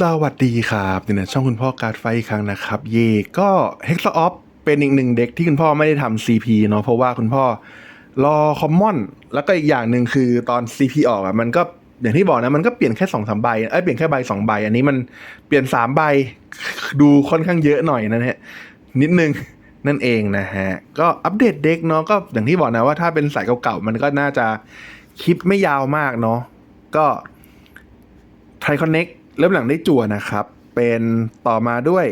สวัสดีครับอยู่ในช่องคุณพ่อการไฟครั้งนะครับ เย่ก็เฮกซ์ออฟเป็นอีกหนึ่งเด็กที่คุณพ่อไม่ได้ทำ CP เนาะเพราะว่าคุณพ่อรอคอมมอน แล้วก็อีกอย่างหนึ่งคือตอน CP ออกอะมันก็อย่างที่บอกนะมันก็เปลี่ยนแค่สองสามใบเอ้ยเปลี่ยนแค่ใบสองใบ อันนี้มันเปลี่ยนสามใบดูค่อนข้างเยอะหน่อยนะฮะนิดนึงนั่นเองนะฮะ ก็อัปเดตเด็กเนาะก็อย่างที่บอกนะว่าถ้าเป็นสายเก่าๆ มันก็น่าจะคลิปไม่ยาวมากเนาะก็ไทคอนเน็ก เริ่มหลังได้จั่วนะครับ เป็นต่อมาด้วย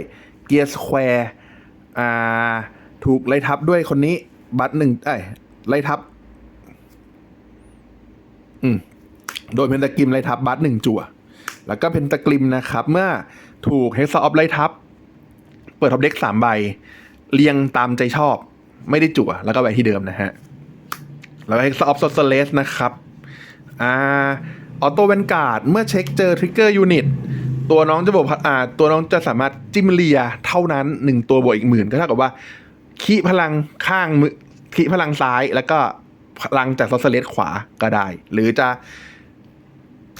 เกียร์สแควร์อ่าถูกไล่ทับด้วยคนนี้ บัตหนึ่งเอ้ไล่ทับ อืมโดยเพนตะกริมไล่ทับบัตหนึ่งจั่ว แล้วก็เพนตะกริมนะครับ เมื่อถูกเฮกซ์ออฟไล่ทับ เปิดท็อปเด็กสามใบ เรียงตามใจชอบ ไม่ได้จั่ว แล้วก็ไว้ที่เดิมนะฮะ แล้วเฮกซ์ออฟโซเลสนะครับ อ่า ออโต้เวนการ์ดเมื่อเช็คเจอทริกเกอร์ยูนิตตัวน้องจะบอกอ่าตัวน้องจะสามารถจิ้มเลียเท่านั้นหนึ่งตัวบวกอีกหมื่นก็เท่ากับว่าคีพลังข้างมือคีพลังซ้ายแล้วก็พลังจากซอสเลสขวาก็ได้ หรือจะ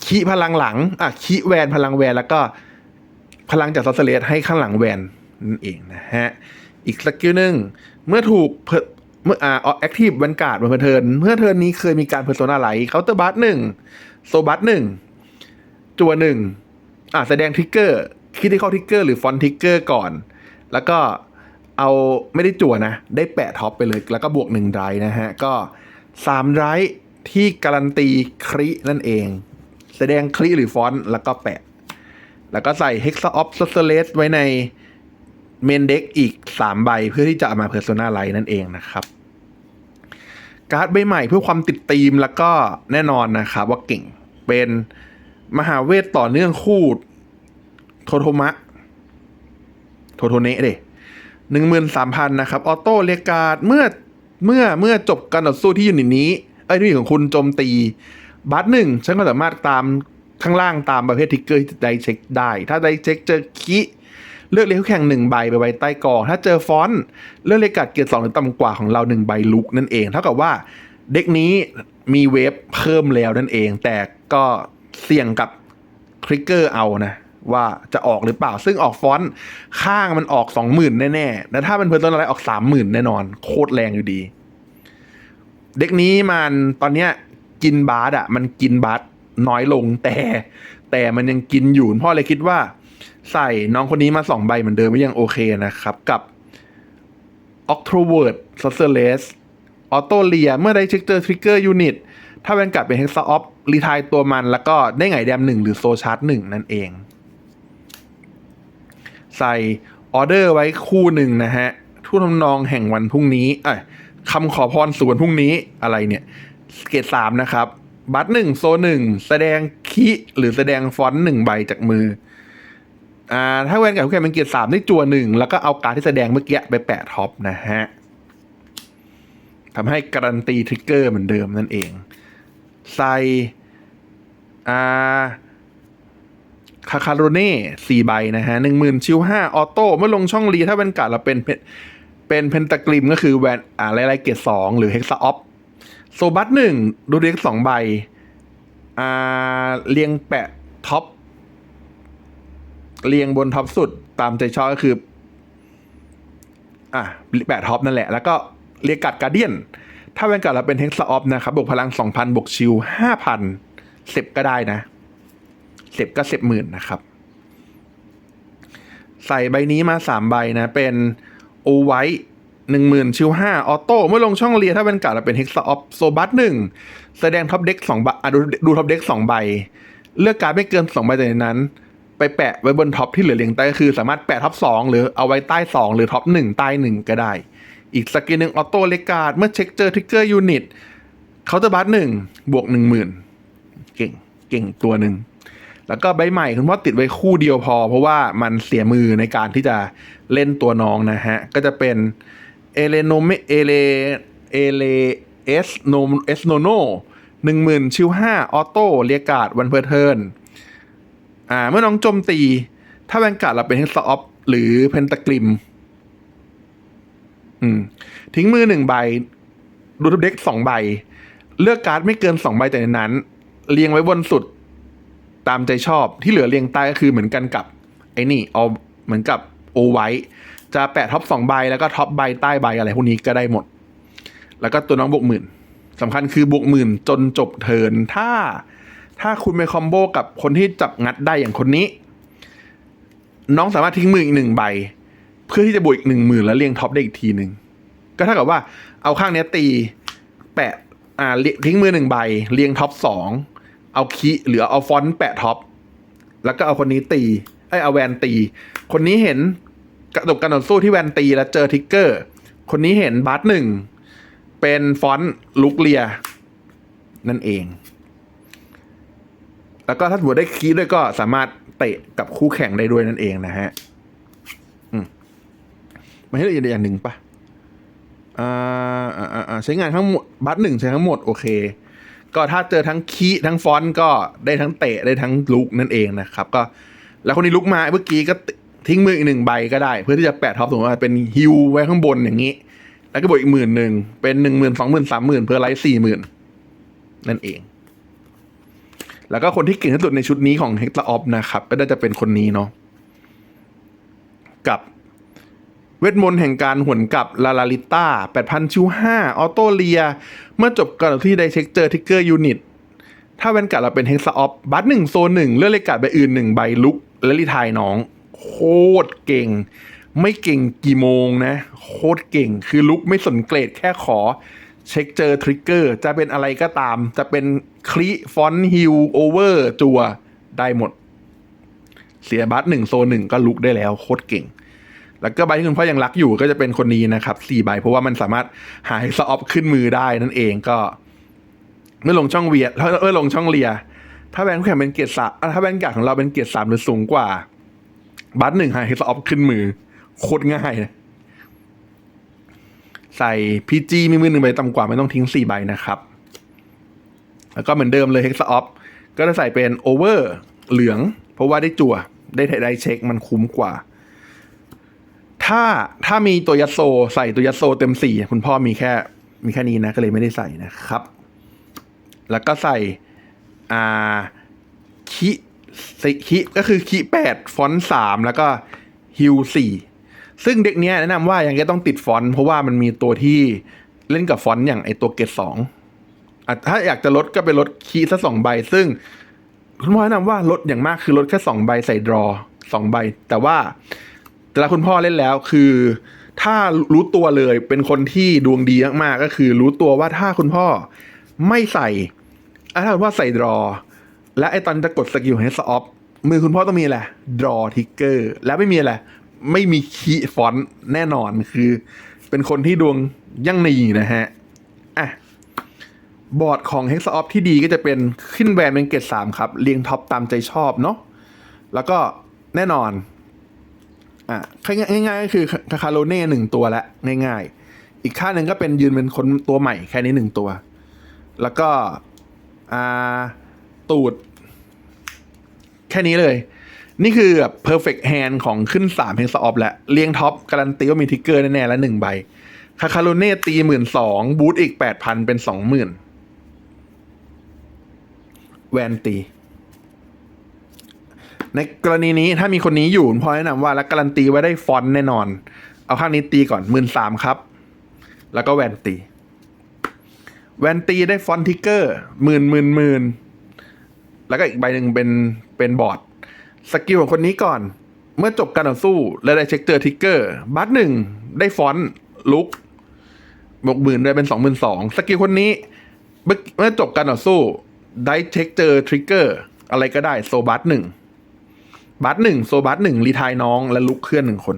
คีพลังหลังอะคีแวนพลังแวนแล้วก็พลังจากซอสเลสให้ข้างหลังแวนนั่นเองนะฮะอีกสกิลหนึ่งเมื่อถูกเมื่ออ่าแอคทีฟแวนการ์ดบนเพอเทิร์นเมื่อเทิร์นนี้เคยมีการเพอร์โซนาไลท์เคาน์เตอร์บัสหนึ่ง โซบัสหนึ่งจัวหนึ่งอ่าแสดงทริกเกอร์คิดที่เข้าทริกเกอร์หรือฟอนทริกเกอร์ก่อน แล้วก็เอาไม่ได้จั่วนะ ได้แปะท็อปไปเลย แล้วก็บวกหนึ่งไรนะฮะ ก็สามไรที่การันตีครินั่นเอง แสดงคริหรือฟอนต์แล้วก็แปะ แล้วก็ใส่ Hexa of s o c i a l e s ไว้ในเมนเด็กอีก 3 ใบเพื่อที่จะเอามา Persona l i นั่นเองนะครับ การ์ดใบใหม่เพื่อความติดธีมแล้วก็แน่นอนนะครับว่าเก่งเป็นมหาเวทต่อเนื่องคู่โทโทมะ โทโทเนะเด้หนึ่งหมื่นสามพันนะครับ ออโต้เรียกการ์ดเมื่อเมื่อเมื่อจบการต่อสู้ที่อยูนิตนี้ไอ้ยที่ของคุณโจมตี บัตหนึ่งฉันก็สามารถตามข้างล่างตามประเภททิกเกอร์ที่ได้เช็คได้ ถ้าได้เช็คเจอคิ เลือกเลขคู่แข่งหนึ่งใบไปไว้ใต้กอง ถ้าเจอฟอนต์เลือกเลขกัดเกียร์สองหรือต่ำกว่าของเราหนึ่งใบลุกนั่นเอง เท่ากับว่าเด็กนี้มีเวฟเพิ่มแล้วนั่นเอง แต่ก็เสี่ยงกับทริกเกอร์เอานะว่าจะออกหรือเปล่า ซึ่งออกฟอนต์ข้างมันออกสองหมื่นแน่ๆ แล้วถ้าเป็นเพอร์โซนอะไรออกสามหมื่นแน่นอน โคตรแรงอยู่ดี เด็กนี้มันตอนเนี้ยกินบาสอะมันกินบาสน้อยลงแต่ แต่มันยังกินอยู่พ่อเลยคิดว่า ใส่น้องคนนี้มาสองใบเหมือนเดิมก็ยังโอเคนะครับ กับ o c t r o v e r t s o c i a l e s ออโตเลียเมื่อได้เช็คเจอทริกเกอร์ยูนิตถ้าเป็นกลับเป็น Hexa Off รีทายตัวมัน แล้วก็ได้ไงแดมหนึ่งหรือโซชาร์ตหนึ่งนั่นเอง ใส่ออเดอร์ไว้คู่หนึ่งนะฮะทูตทำนองแห่งวันพรุ่งนี้เอ้ยคำขอพรสู่วันพรุ่งนี้อะไรเนี่ยเกตสามนะครับ บัตหนึ่งโซหนึ่งแสดงคีหรือแสดงฟอนต์หนึ่งใบจากมือ อ่าถ้าแวนกับคู่แข่งเป็นเกียร์สามได้จัวหนึ่งแล้วก็เอาการที่แสดงเมื่อกี้ไปแปะท็อปนะฮะทำให้การันตีทริกเกอร์เหมือนเดิมนั่นเอง ใส่อ่าคาคาโรเน่สี่ใบนะฮะหนึ่งหมื่นชิวห้าออโต้เมื่อลงช่องรีถ้าเป็นการดเราเป็นเพเป็นเพนตากริมก็คือแวนอ่าไลไลเกตสองหรือเฮกซาออฟโซบัตหนึ่งดูเด็กสองใบอ่าเรียงแปะท็อป เรียงบนท็อปสุดตามใจชอบก็คือ อะแปะท็อปนั่นแหละ แล้วก็เรียกกัดการเดียน ถ้าเป็นกัดเราเป็นเฮกซาออฟนะครับบวกพลังสองพันบวกชิวห้าพันเสบก็ได้นะเสร็จก็เสร็จหมื่นนะครับ ใส่ใบนี้มาสามใบนะ เป็นโอไวท์หนึ่งหมื่นชิวห้าออโต้เมื่อลงช่องเรียถ้าเป็นการ์ดเราเป็นเฮกซาออฟโซบัสหนึ่งแสดงท็อปเด็กสองใบอะดูดูท็อปเด็กสองใบ เลือกการไม่เกินสองใบจากนั้น ไปแปะไว้บนท็อปที่เหลือเรียงใต้ก็คือ สามารถแปะท็อปสองหรือเอาไว้ใต้สองหรือท็อปหนึ่งใต้หนึ่งก็ได้ อีกสกิลหนึ่งออโต้เลกาดเมื่อเช็คเจอทริกเกอร์ยูนิตเคาน์เตอร์บัสหนึ่งบวกหนึ่งหมื่นเก่งเก่งตัวหนึ่งแล้วก็ใบใหม่คุณพ่อติดไว้คู่เดียวพอ เพราะว่ามันเสียมือในการที่จะเล่นตัวน้องนะฮะ ก็จะเป็นเอเลโนเมเอเลเอเลเอสโนเอสโนโนหนึ่งหมื่นชิวห้าออโต้เรียกาดวันเพอร์เทิร์น อ่า เมื่อน้องโจมตี ถ้าแวนการ์ดเราเป็นเฮกซออฟหรือเพนตากริม อืม ทิ้งมือหนึ่งใบ ดูทุบเด็กสองใบ เลือกการ์ดไม่เกินสองใบแต่ในนั้น เรียงไว้บนสุดตามใจชอบที่เหลือเรียงใต้ก็คือเหมือนกันกับ ไอ้นี่เอาเหมือนกับโอไว้ จะแปะท็อปสองใบแล้วก็ท็อปใบใต้ใบอะไรพวกนี้ก็ได้หมด แล้วก็ตัวน้องบวกหมื่นสำคัญคือบวกหมื่นจนจบเทินถ้า ถ้าคุณไปคอมโบกับคนที่จับงัดได้อย่างคนนี้ น้องสามารถทิ้งมืออีกหนึ่งใบ เพื่อที่จะบวกอีกหนึ่งหมื่นแล้วเรียงท็อปได้อีกทีหนึ่งก็เท่ากับว่าเอาข้างนี้ตีแปะอ่าทิ้งมือหนึ่งใบ เรียงท็อปสองเอาคีหรือเอาฟอนต์แปะท็อปแล้วก็เอาคนนี้ตีไอเอาแวนตี คนนี้เห็นกระดกการต่อสู้ที่แวนตีแล้วเจอทิกเกอร์ คนนี้เห็นบัตหนึ่งเป็นฟอนต์ลุกเลีย นั่นเอง แล้วก็ถ้าสมมติได้คีด้วยก็สามารถเตะกับคู่แข่งได้ด้วยนั่นเองนะฮะอืมไม่ให้ละเอียดอย่างหนึ่งปะอ่าอ่าอ่าอ่าใช้งานทั้งหมดบัตหนึ่งใช้ทั้งหมดโอเค ก็ถ้าเจอทั้งคีทั้งฟอนต์ก็ได้ทั้งเตะได้ทั้งลุกนั่นเองนะครับ ก็ แล้วคนนี้ลุกมาเมื่อกี้ก็ทิ้งมืออีกหนึ่งใบก็ได้ เพื่อที่จะแปะท็อปสมมติว่าเป็นฮิวไว้ข้างบนอย่างนี้ แล้วก็บวกอีกหมื่นหนึ่งเป็นหนึ่งหมื่นสองหมื่นสามหมื่นเพื่อไลฟ์สี่หมื่นนั่นเอง แล้วก็คนที่เก่งที่สุดในชุดนี้ของเฮกตาออฟนะครับ ก็น่าจะเป็นคนนี้เนาะกับเวทมนต์แห่งการหวนกลับลาลาลิต้า8,000ชิว5ออโตเลีย เมื่อจบการที่ได้เช็คเจอทิกเกอร์ยูนิต ถ้าแวนการ์ดเราเป็นเฮกซาออฟบัตหนึ่งโซนหนึ่งเลือกเลขการ์ดใบอื่นหนึ่งใบลุก และรีไทายน้อง โคตรเก่ง ไม่เก่งกี่โมงนะ โคตรเก่งคือลุกไม่สนเกรดแค่ขอ เช็คเจอทริกเกอร์จะเป็นอะไรก็ตาม จะเป็น คลิฟอนฮิลโอเวอร์จัวได้หมด เสียบัตหนึ่งโซนหนึ่งก็ลุกได้แล้วโคตรเก่ง แล้วก็ใบที่คุณพ่อยังรักอยู่ก็จะเป็นคนนี้นะครับสี่ใบเพราะว่ามันสามารถหาเฮกซออฟขึ้นมือได้นั่นเองก็ เมื่อลงช่องเวียเมื่อลงช่องเลีย ถ้าแวนคู่แข่งเป็นเกียรติสามถ้าแวนกาดของเราเป็นเกียรติสามหรือสูงกว่า บัตหนึ่งหาเฮกซออฟขึ้นมือโคตรง่ายนะใส่พีจีมีมือหนึ่งใบต่ำกว่าไม่ต้องทิ้งสี่ใบนะครับ แล้วก็เหมือนเดิมเลยเฮกซาออฟก็จะใส่เป็นโอเวอร์เหลือง เพราะว่าได้จั่ว ได้ได้เช็คมันคุ้มกว่า ถ้าถ้ามีตัวยัโซ ใส่ตัวยัโซเต็มสี่คุณพ่อมีแค่ มีแค่นี้นะ ก็เลยไม่ได้ใส่นะครับ แล้วก็ใส่อ่าคิสิคิก็คือคิแปดฟอนต์สามแล้วก็ฮิวสี่ซึ่งเด็กเนี้ยแนะนำว่ายังจะต้องติดฟอนต์เพราะว่ามันมีตัวที่เล่นกับฟอนต์อย่างไอตัวเกตสอง ถ้าอยากจะลดก็ไปลดคีย์สักสองใบ ซึ่งคุณพ่อแนะนำว่าลดอย่างมากคือลดแค่สองใบใส่ดรอสองใบ แต่ว่าแต่ละคุณพ่อเล่นแล้วคือ ถ้ารู้ตัวเลยเป็นคนที่ดวงดีมากๆก็คือ รู้ตัวว่าถ้าคุณพ่อไม่ใส่ถ้าคุณพ่อใส่ดรอ และไอตอนจะกดสกิลเฮสออฟมือคุณพ่อต้องมีอะไรดรอทิกเกอร์และไม่มีอะไรไม่มีคีย์ฟอนต์แน่นอนคือ เป็นคนที่ดวงยั่งนีนะฮะอะ บอร์ดของ h e x o f ที่ดีก็จะเป็นขึ้นแบรนด์เป็นเกรดสามครับ เรียงท็อปตามใจชอบเนาะแล้วก็แน่นอนอะง่ายๆก็คือคาคาโรเน่หนึ่งตัวละง่ายๆ อีกค่าหนึ่งก็เป็นยืนเป็นคนตัวใหม่แค่นี้หนึ่งตัว แล้วก็อ่าตูด แค่นี้เลย นี่คือแบบ perfect hand ของขึ้น3 h e x o f แหล้วเรียงท็อปการันตีว่ามีทิกเกอร์แน่ๆแล้วหนึ่งใบคาคาโรเน่ตีหมื่นสองบูทอีกแปดพันเป็นสองหมื่น แวนตี ในกรณีนี้ถ้ามีคนนี้อยู่ผมพอแนะนำว่าแล้วการันตีไว้ได้ฟอนต์แน่นอน เอาข้างนี้ตีก่อนหมื่นสามครับ แล้วก็แวนตี แวนตีได้ฟอนต์ทิกเกอร์หมื่นหมื่นหมื่นแล้วก็อีกใบหนึ่งเป็นเป็นบอร์ดสกิลของคนนี้ก่อน เมื่อจบการต่อสู้ และได้เช็คเจอทิกเกอร์บัตหนึ่งได้ฟอนต์ลุกบวกหมื่นได้เป็นสองหมื่นสองสกิลคนนี้เมื่อจบการต่อสู้ ได้เช็คเจอทริกเกอร์อะไรก็ได้โซบัตหนึ่งบัตหนึ่งโซบัตหนึ่งรีทายน้องและลุกเคลื่อนหนึ่งคน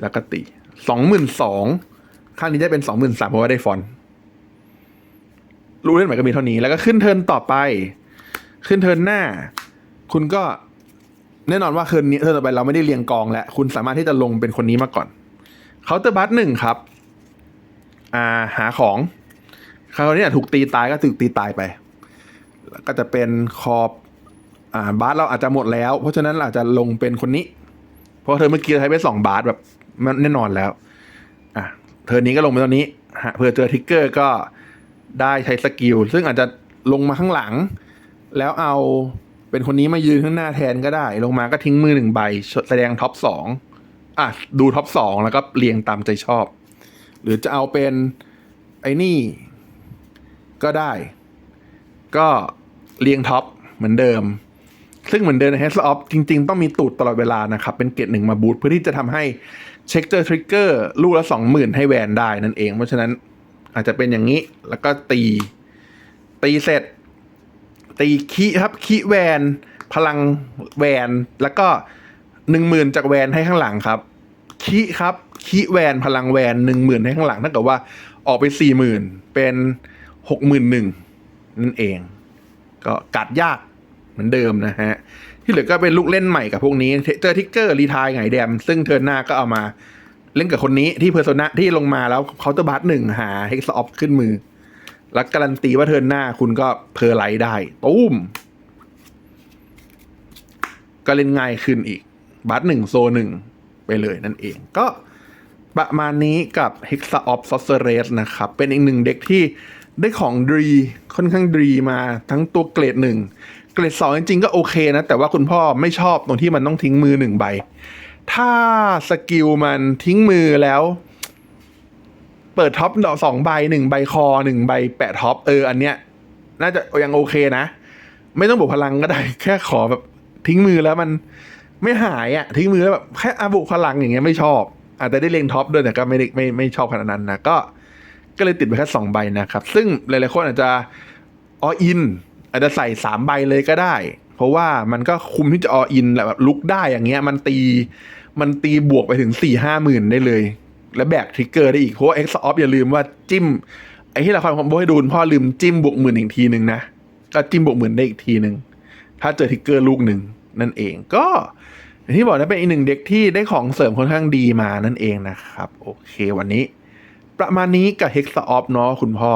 แล้วก็ตีสองหมื่นสองข้างนี้ได้เป็นสองหมื่นสามเพราะว่าได้ฟอน รู้เล่นใหม่ก็มีเท่านี้ แล้วก็ขึ้นเทิร์นต่อไป ขึ้นเทิร์นหน้า คุณก็แน่นอนว่าเทิร์นนี้เทิร์นต่อไปเราไม่ได้เรียงกองแล้ว คุณสามารถที่จะลงเป็นคนนี้มาก่อนเคาน์เตอร์บัตหนึ่งครับ อ่าหาของ คราวนี้ถูกตีตายก็ถูกตีตายไปแล้วก็จะเป็นคอบอ่าบาสเราอาจจะหมดแล้ว เพราะฉะนั้นอาจจะลงเป็นคนนี้ เพราะเธอเมื่อกี้ใช้ไปสองบาสแบบแน่นอนแล้ว อะเธอนี้ก็ลงไปตอนนี้ฮะเพื่อเจอทิกเกอร์ก็ได้ใช้สกิลซึ่งอาจจะลงมาข้างหลัง แล้วเอาเป็นคนนี้มายืนข้างหน้าแทนก็ได้ ลงมาก็ทิ้งมือหนึ่งใบ แสดงท็อปสองอะดูท็อปสองแล้วก็เรียงตามใจชอบ หรือจะเอาเป็นไอ้นี่ ได้ ก็เรียงท็อปเหมือนเดิม ซึ่งเหมือนเดิมใน Heads Off จริง ๆ ต้องมีตูดตลอดเวลานะครับ เป็นเกรดหนึ่งมาบูทเพื่อที่จะทำให้เช็คเจอทริกเกอร์ลูกละสองหมื่นให้แวนได้นั่นเอง เพราะฉะนั้นอาจจะเป็นอย่างนี้แล้วก็ตี ตีเสร็จ ตีคีครับคีแวน พลังแวน แล้วก็หนึ่งหมื่นจากแวนให้ข้างหลังครับคีครับคีแวนพลังแวนหนึ่งหมื่นให้ข้างหลังถ้าเกิดว่าออกไปสี่หมื่นเป็น หกหมื่นหนึ่งนั่นเอง ก็กัดยากเหมือนเดิมนะฮะ ที่เหลือก็เป็นลูกเล่นใหม่กับพวกนี้เจอทิกเกอร์รีทายไงแดม ซึ่งเทิร์นหน้าก็เอามาเล่นกับคนนี้ที่เพอร์โซนาที่ลงมาแล้วเคาน์เตอร์บัสหนึ่งหาเฮกซ์ออฟขึ้นมือ แล้วการันตีว่าเทิร์นหน้าคุณก็เพอร์ไลท์ได้ตุ้มก็เล่นง่ายขึ้นอีก บัสหนึ่งโซหนึ่งไปเลยนั่นเองก็ประมาณนี้กับ Hexa of Sorceress นะครับ เป็นอีกหนึ่งเด็กที่ ได้ของดีค่อนข้างดีมาทั้งตัวเกรดหนึ่งเกรดสองจริงๆก็โอเคนะ แต่ว่าคุณพ่อไม่ชอบตรงที่มันต้องทิ้งมือหนึ่งใบ ถ้าสกิลมันทิ้งมือแล้ว เปิดท็อปดอกสองใบหนึ่งใบคอหนึ่งใบแปะท็อปเอออันเนี้ย น่าจะยังโอเคนะ ไม่ต้องบวกพลังก็ได้ แค่ขอแบบทิ้งมือแล้วมันไม่หายอะทิ้งมือแล้วแบบแค่อาบุกพลังอย่างเงี้ยไม่ชอบอาจจะได้เลงท็อปด้วยแต่ก็ไม่ได้ไม่ไม่ชอบขนาดนั้นนะก็ ก็เลยติดไปแค่สองใบนะครับ ซึ่งหลายๆคนอาจจะออิน อาจจะใส่สามใบเลยก็ได้ เพราะว่ามันก็คุมที่จะออินแบบลุกได้อย่างเงี้ย มันตี มันตีบวกไปถึงสี่ห้าหมื่นได้เลย และแบกทริกเกอร์ได้อีก เพราะว่าเอ็กซ์ออฟอย่าลืมว่าจิ้ม ไอ้ที่ละครคอมโบให้ดูพ่อลืมจิ้มบวกหมื่นอีกทีหนึ่งนะ ก็จิ้มบวกหมื่นได้อีกทีหนึ่งถ้าเจอทริกเกอร์ลูกหนึ่งนั่นเองก็อย่างที่บอกนะเป็นอีกหนึ่งเด็กที่ได้ของเสริมค่อนข้างดีมานั่นเองนะครับ โอเควันนี้ ประมาณนี้กับ h e x a o f เนาะคุณพ่อ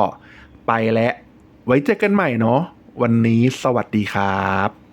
ไปแล้ว ไว้เจอกันใหม่เนาะวันนี้สวัสดีครับ